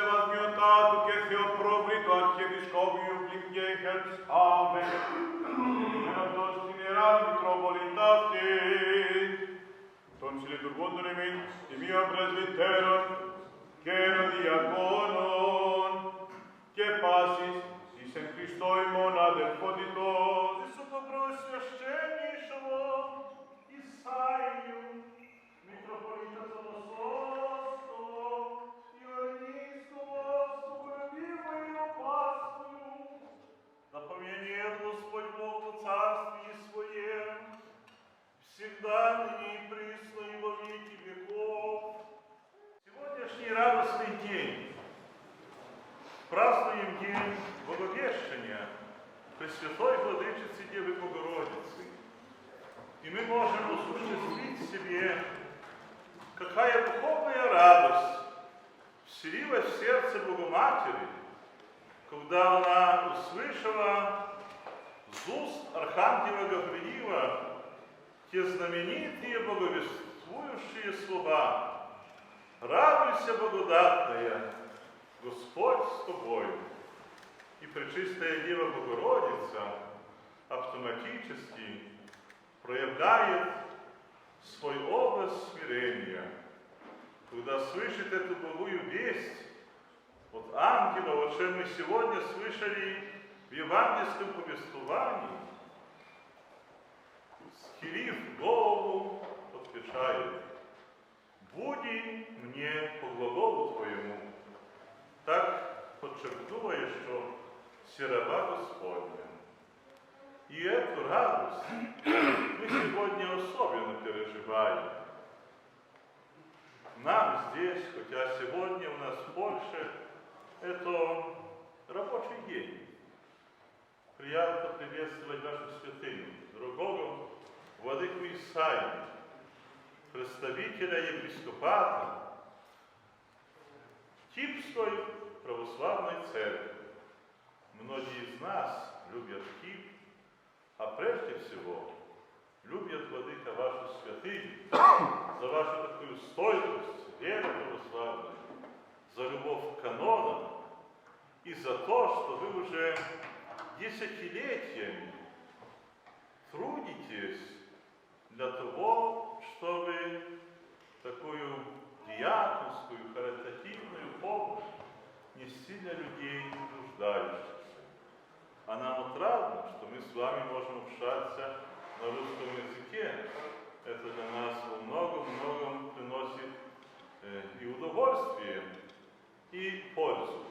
Σεβασμιωτά του και Θεοπρόβλητο Αρχιεπισκόπιου Πλημκέχερ, Άμεν. Ενωτό στην Ιερά Μητροπολιτά αυτή, των συλλειτουργούντων εμείς, ημίων πρεσβυτέρων και διακόνων και πάσης εις εν Χριστώ ημών αδελφότητος. Εις οπαπρόσεως εις Άγιου, Μητροπολίτας των всегда ныне и присно и во веки веков. Сегодняшний радостный день празднуем День Боговещения Пресвятой Владычицы Девы Богородицы. И мы можем осуществить себе, какая духовная радость вселилась в сердце Богоматери, когда она услышала с уст Архангела Гавриила те знаменитые боговествующие слова «Радуйся, благодатная, Господь с тобою». И Пречистая Дева Богородица автоматически проявляет свой образ смирения, когда слышит эту благую весть от ангела, о чем мы сегодня слышали в евангельском повествовании, схилив голову, отвечает, «Буди мне по глаголу Твоему». Так подчеркнула, что серова Господня. И эту радость мы сегодня особенно переживаем. Нам здесь, хотя сегодня у нас в Польше, это представителя епископата Кипской православной церкви. Многие из нас любят Кип, а прежде всего любят, Владыка, вашу святыню за вашу такую стойкость, веру православную, за любовь к канонам и за то, что вы уже десятилетиями трудитесь для того, чтобы такую диаконскую, харитативную помощь нести для людей нуждающихся. А нам отрадно, что мы с вами можем общаться на русском языке. Это для нас во многом-многом приносит э, и удовольствие, и пользу.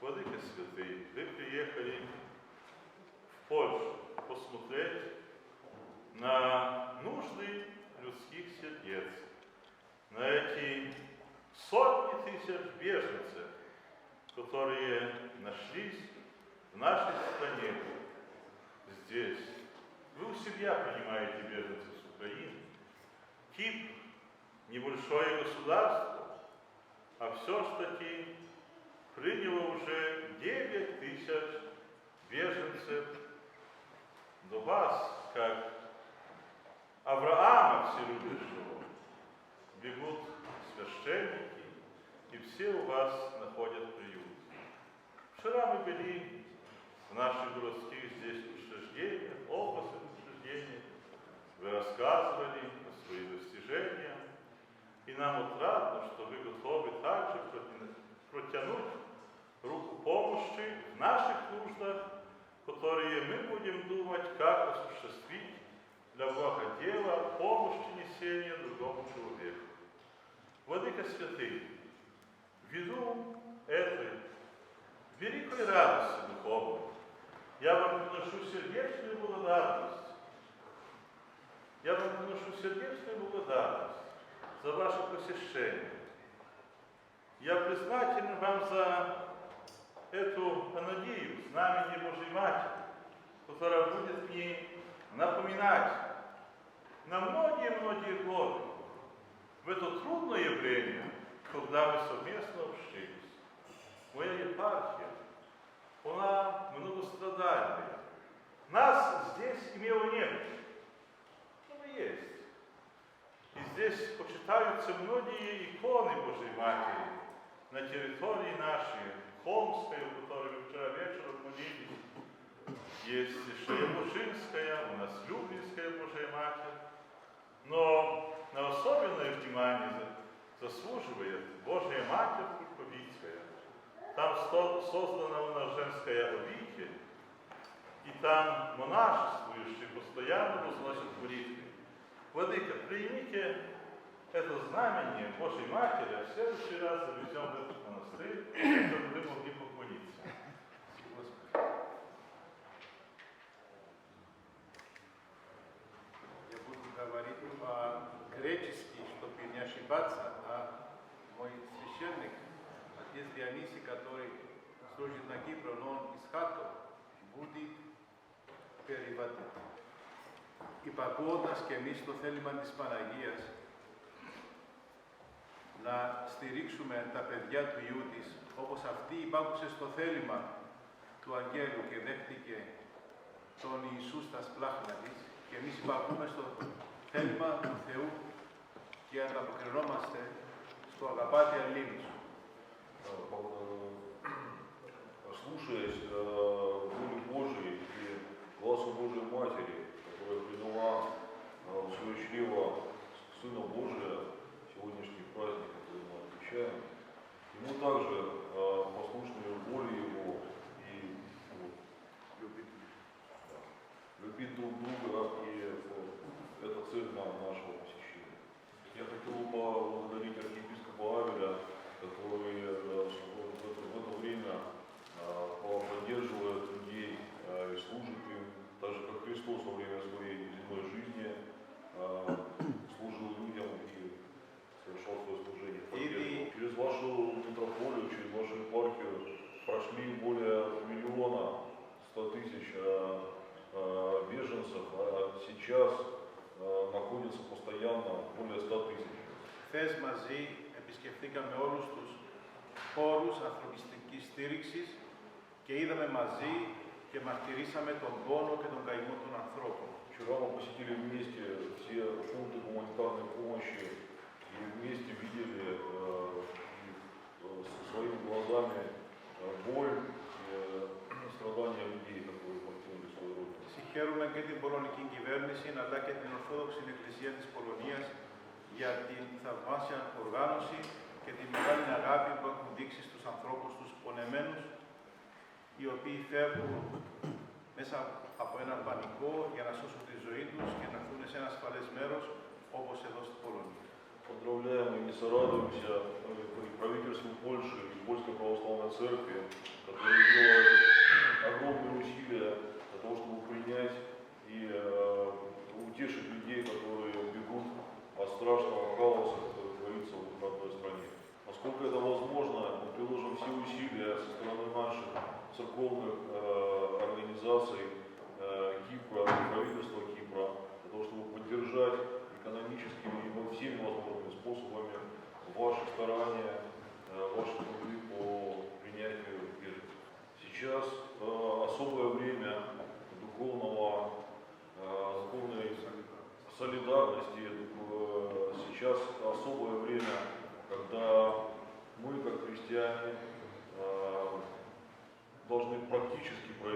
Владыка Святый, вы приехали в Польшу посмотреть на нужды людских сердец, на эти сотни тысяч беженцев, которые нашлись в нашей стране, здесь. Вы у себя принимаете беженцев с Украины. Кип – небольшое государство, а все-таки приняло уже 9 тысяч беженцев до вас, как Авраама Вселюбящего, бегут священники, и все у вас находят приют. Вчера мы были в наших городских здесь учреждениях, областных учреждениях, вы рассказывали о своих достижениях, и нам отрадно, что вы готовы также протянуть руку помощи в наших нуждах, которые мы будем думать, как осуществить для Бога дела помощи несения другому человеку. Владыка Святый, ввиду этой великой радости духовной, я вам приношу сердечную благодарность. Я вам приношу сердечную благодарность за ваше посещение. Я признателен вам за эту анадию, знамение Божьей Матери, которая будет мне напоминать на многие-многие годы в это трудное время, когда мы совместно общались. Моя епархия, она многострадальная. Нас здесь имело не но мы есть. И здесь почитаются многие иконы Божьей Матери на территории нашей, Холмской, у которой мы вчера вечером молились. Есть Шея-Бужинская, у нас Люблинская Божья Матерь. Но на особенное внимание заслуживает Божья Матерь Курковицкая. Там создана у нас женская обитель, и там монашествующие постоянно возносят молитвы. Владыка, примите это знамение Божьей Матери, а в следующий раз завезем в этот монастырь, чтобы вы могли поклониться. служит на Кипре, но он из Харькова, будет переводить. Υπακούοντας και εμείς το θέλημα της Παναγίας, να στηρίξουμε τα παιδιά του Ιού της, όπως αυτή υπάκουσε στο θέλημα του Αγγέλου και δέχτηκε τον Ιησού στα σπλάχνα της και εμείς υπακούμε στο θέλημα του Θεού και ανταποκρινόμαστε στο αγαπάτε Ελλήνους. Слушаясь э, воле Божией и глазу Божией Матери, которая приняла э, в свое чрево Сына Божия, сегодняшний праздник, который мы отмечаем, и мы также э, послушны воле Его и вот, любить друг друга, и э, это цель на- нашего посещения. Я хотел бы поблагодарить архиепископа Авеля, который э, χώρους ανθρωπιστικής στήριξης και είδαμε μαζί και μαρτυρήσαμε τον πόνο και τον καημό των ανθρώπων. Вчера мы посетили вместе все пункты гуманитарной помощи и вместе видели э, и, э, со своими глазами э, боль и э, страдания людей, которые покинули свою родину. Συγχαίρουμε και την πολωνική κυβέρνηση αλλά και την Ορθόδοξη Εκκλησία της Πολωνίας για την θαυμάσια οργάνωση και τη μεγάλη αγάπη που έχουν δείξει στους ανθρώπους τους πονεμένους οι οποίοι φεύγουν μέσα από έναν πανικό για να σώσουν τη ζωή τους και να έρθουν σε ένα ασφαλές μέρος όπως εδώ στην Πολωνία. Поздравляем и сорадуемся э, и правительству Польши и Польской Православной Церкви, которые делают огромные усилия для того, чтобы принять и э, утешить людей, которые бегут от страшного должны практически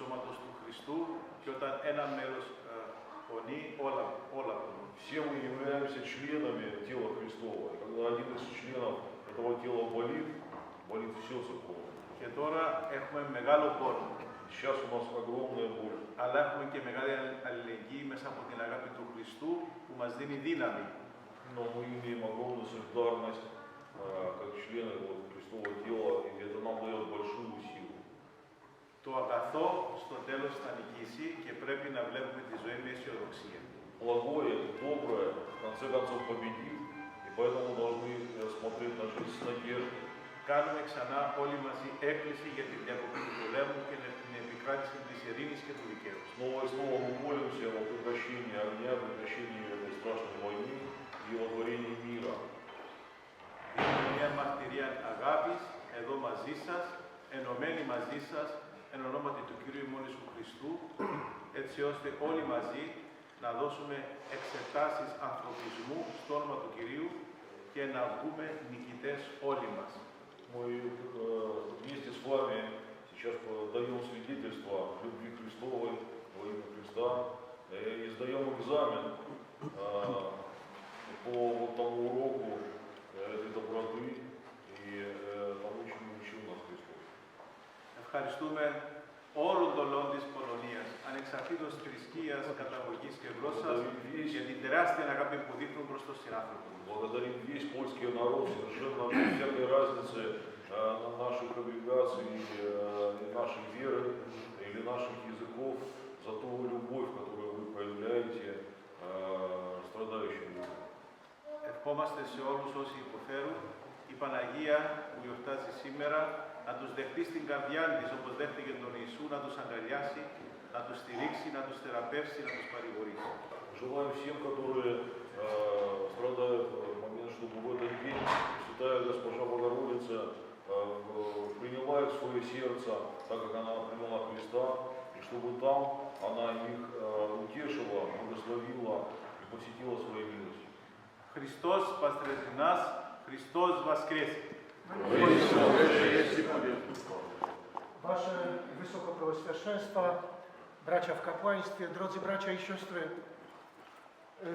σώματος του Χριστού και όταν ένα μέρος ε, πονεί, όλα, όλα πονούν. Все мы являемся членами тела Христова. И когда один из членов этого тела болит, болит все церковное. Και τώρα έχουμε μεγάλο πόνο, Сейчас у нас огромная боль. αλλά έχουμε και μεγάλη αλληλεγγύη μέσα από την αγάπη του Χριστού που μας δίνει δύναμη. Но мы имеем огромную солидарность э, как члены вот, Христового тела, и это нам дает большую силу. Το αγαθό στο τέλος θα νικήσει και πρέπει να βλέπουμε τη ζωή με αισιοδοξία. Благое и доброе в конце концов победит, и поэтому должны э, смотреть на жизнь с надеждой. κάνουμε ξανά όλοι μαζί έκκληση για την διακοπή του πολέμου και την επικράτηση της ειρήνης και του δικαίου. Снова и снова мы молимся о прекращении огня, прекращении этой страшной войны и о творении мира. Δίνουμε μια μαρτυρία αγάπης εδώ μαζί σας, ενωμένοι μαζί σας, εν ονόματι του Κυρίου ημών Ιησού Χριστού, έτσι ώστε όλοι μαζί να δώσουμε εξετάσεις ανθρωπισμού στο όνομα του Κυρίου και να βγούμε νικητές όλοι μας. Мы вместе с вами сейчас даем свидетельство любви Христовой во имя Христа и сдаем экзамен по тому уроку, Ευχαριστούμε όλων των λαών της Πολωνίας, ανεξαρτήτως θρησκείας, καταγωγής και γλώσσας, για την τεράστια αγάπη που δείχνουν προς τον συνάνθρωπο. Благодарим весь польский народ совершенно без всякой разницы э, на наших облигаций, э, и нашей веры или наших языков за ту любовь, которую вы проявляете э, страдающим людям. Ευχόμαστε σε όλους όσοι υποφέρουν η Παναγία που γιορτάζει σήμερα να τους δεχτεί στην καρδιά της όπως δέχτηκε τον Ιησού, να τους αγκαλιάσει, να τους στηρίξει, να τους θεραπεύσει, να τους παρηγορήσει. Желаем всем, которые э, страдают в момент, чтобы в этот день Святая Госпожа Богородица э, в- приняла их в свое сердце, так как она приняла Христа, и чтобы там она их э, утешила, благословила и посетила своей милостью. Χριστός παστρεζινάς, Χριστός Βασκρέσει. Wasze Wysokopreoswieszczeństwa, bracia w kapłaństwie, drodzy bracia i siostry, yy,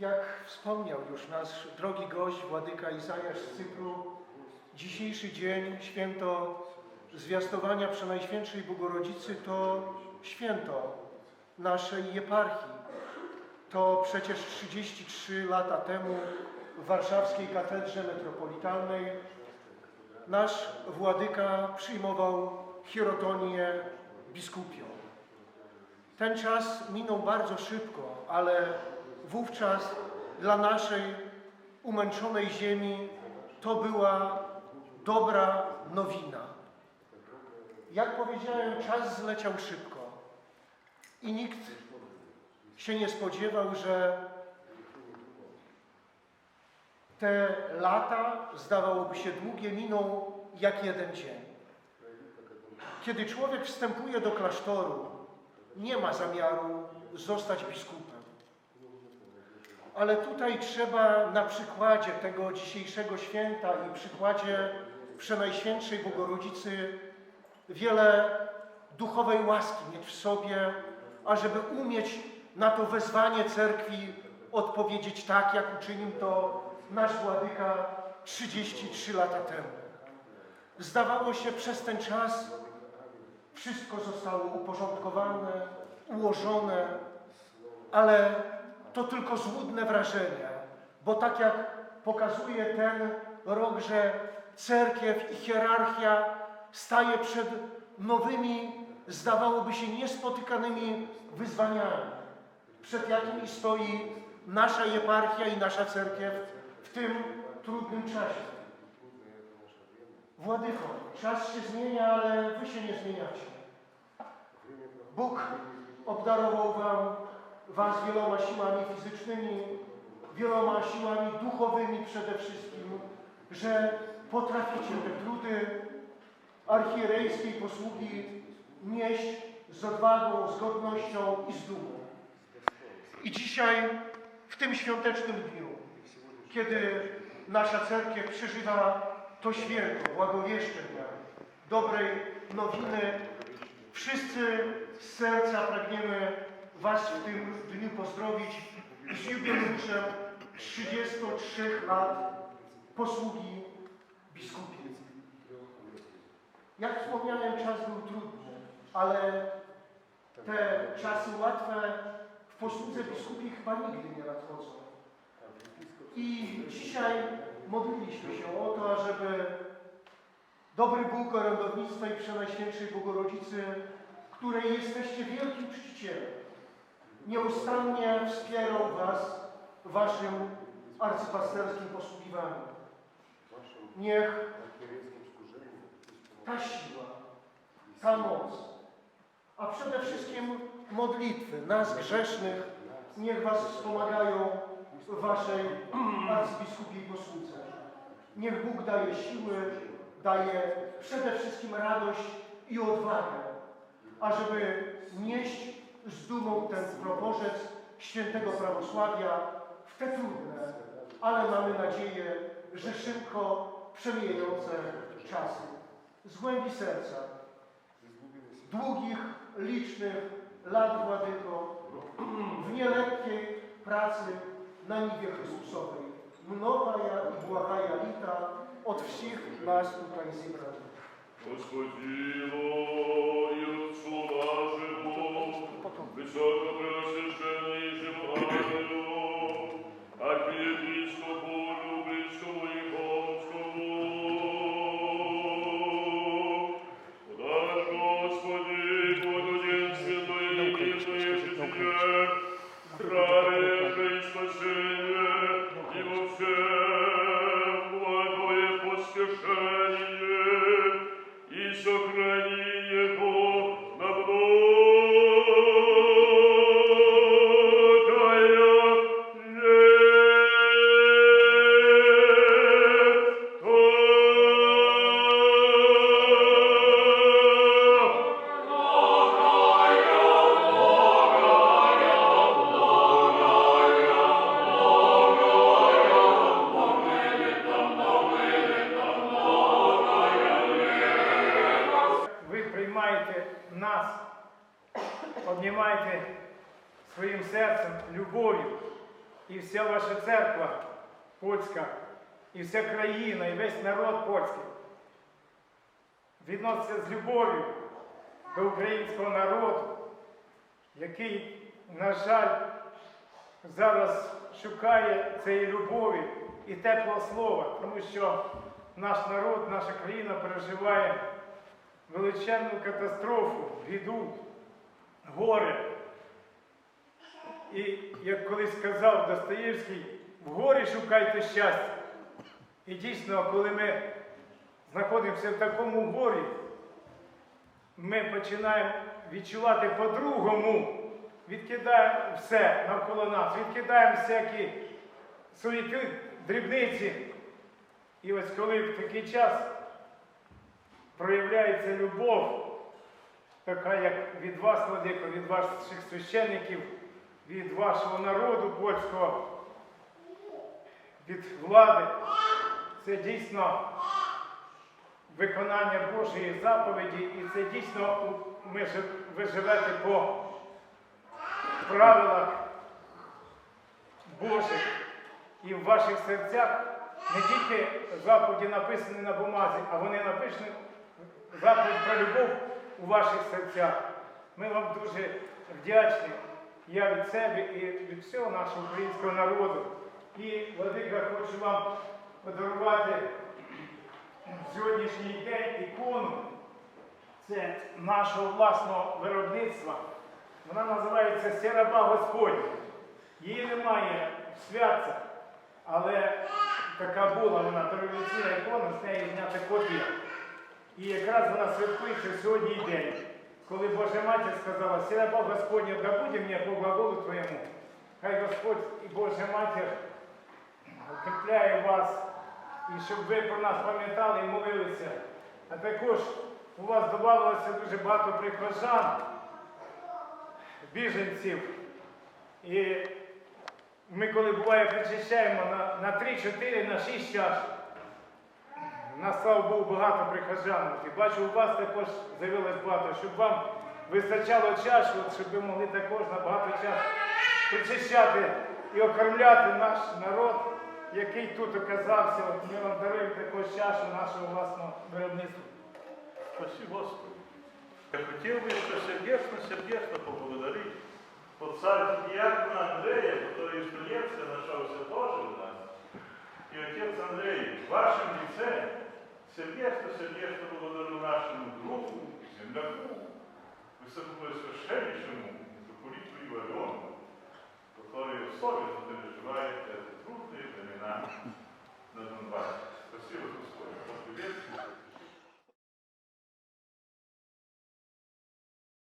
jak wspomniał już nasz drogi gość, Władyka Izajasz z Cypru, dzisiejszy dzień, święto zwiastowania Przenajświętszej Bogorodzicy, to święto naszej jeparchii. To przecież 33 lata temu w warszawskiej katedrze metropolitalnej nasz władyka przyjmował hierotonię biskupią. Ten czas minął bardzo szybko, ale wówczas dla naszej umęczonej ziemi to była dobra nowina. Jak powiedziałem, czas zleciał szybko i nikt się nie spodziewał, że te lata, zdawałoby się długie, miną jak jeden dzień. Kiedy człowiek wstępuje do klasztoru, nie ma zamiaru zostać biskupem. Ale tutaj trzeba na przykładzie tego dzisiejszego święta i przykładzie Przenajświętszej Bogorodzicy wiele duchowej łaski mieć w sobie, ażeby umieć na to wezwanie cerkwi odpowiedzieć tak, jak uczynił to nasz władyka 33 lata temu. Zdawało się przez ten czas wszystko zostało uporządkowane, ułożone, ale to tylko złudne wrażenie, bo tak jak pokazuje ten rok, że cerkiew i hierarchia staje przed nowymi, zdawałoby się niespotykanymi wyzwaniami, przed jakimi stoi nasza jeparchia i nasza cerkiew w tym trudnym czasie. Władyko, czas się zmienia, ale wy się nie zmieniacie. Bóg obdarował wam, was wieloma siłami fizycznymi, wieloma siłami duchowymi przede wszystkim, że potraficie te trudy archierejskiej posługi nieść z odwagą, z godnością i z dumą. I dzisiaj, w tym świątecznym dniu, kiedy nasza cerkiew przeżywa to święto Błagowieszczenia, dobrej nowiny, wszyscy z serca pragniemy Was w tym dniu pozdrowić z jubileuszem 33 lat posługi biskupiej. Jak wspomniałem, czas był trudny, ale te czasy łatwe w posłudze biskupiej chyba nigdy nie nadchodzą. I dzisiaj modliliśmy się o to, ażeby dobry Bóg orędownictwa i Przenajświętszej Bogorodzicy, której jesteście wielkim czcicielem, nieustannie wspierał Was w Waszym arcypasterskim posługiwaniu. Niech ta siła, ta moc, a przede wszystkim modlitwy nas grzesznych, niech Was wspomagają Waszej arcybiskupiej posłudze. Niech Bóg daje siły, daje przede wszystkim radość i odwagę, ażeby nieść z dumą ten proporzec świętego prawosławia w te trudne, ale mamy nadzieję, że szybko przemijające czasy. Z głębi serca, długich, licznych lat, Władyko, w nielekkiej pracy na niwie Chrystusowej. Mnogaja i błagaja lita od wszystkich nas tutaj zebranych. Господино и Отцу нашему, высоко преосвященнейшему своїм серцем, любов'ю, і вся ваша церква польська, і вся країна, і весь народ польський відноситься з любов'ю до українського народу, який, на жаль, зараз шукає цієї любові і теплого слова, тому що наш народ, наша країна переживає величезну катастрофу, біду, горе. І як колись сказав Достоєвський, в горі шукайте щастя. І дійсно, коли ми знаходимося в такому горі, ми починаємо відчувати по-другому, відкидаємо все навколо нас, відкидаємо всякі суєти, дрібниці. І ось коли в такий час проявляється любов, така як від вас, Владико, від ваших священників, від вашого народу польського, від влади. Це дійсно виконання Божої заповіді, і це дійсно ви живете по правилах Божих і в ваших серцях не тільки заповіді написані на бумазі, а вони написані заповідь про любов у ваших серцях. Ми вам дуже вдячні. Я від себе і від всього нашого українського народу. І, Владика, хочу вам подарувати сьогоднішній день ікону. Це нашого власного виробництва. Вона називається Сіраба Господня. Її немає в святцях, але така була вона дореволюційна ікона, з неї знята копія. І якраз вона святкується сьогодні день, коли Божа Матір сказала, Сіраба Господня, да буде мені по глаголу Твоєму. Хай Господь і Божа Матір укріпляє вас, і щоб ви про нас пам'ятали і молилися. А також у вас додавалося дуже багато прихожан, біженців. І ми, коли буває, причащаємо на, на 3, 4, на 6 чаш У нас, слава Богу, багато прихожан. І бачу, у вас також з'явилось багато, щоб вам вистачало часу, от, щоб ви могли також на багато часу причащати і окормляти наш народ, який тут оказався. От ми вам даруємо також чашу нашого власного виробництва. Спасибо, Господи. Я хотел бы еще сердечно-сердечно поблагодарить отца диакона Андрея, который из Троицы нашелся тоже у нас. И отец Андрей, в вашем лице сердечно-сердечно благодарю нашему другу, земляку, высокопресвященнейшему митрополиту Ивариону, который особенно переживает эти трудные времена на Донбассе. Спасибо, Господи. Бог приветствует.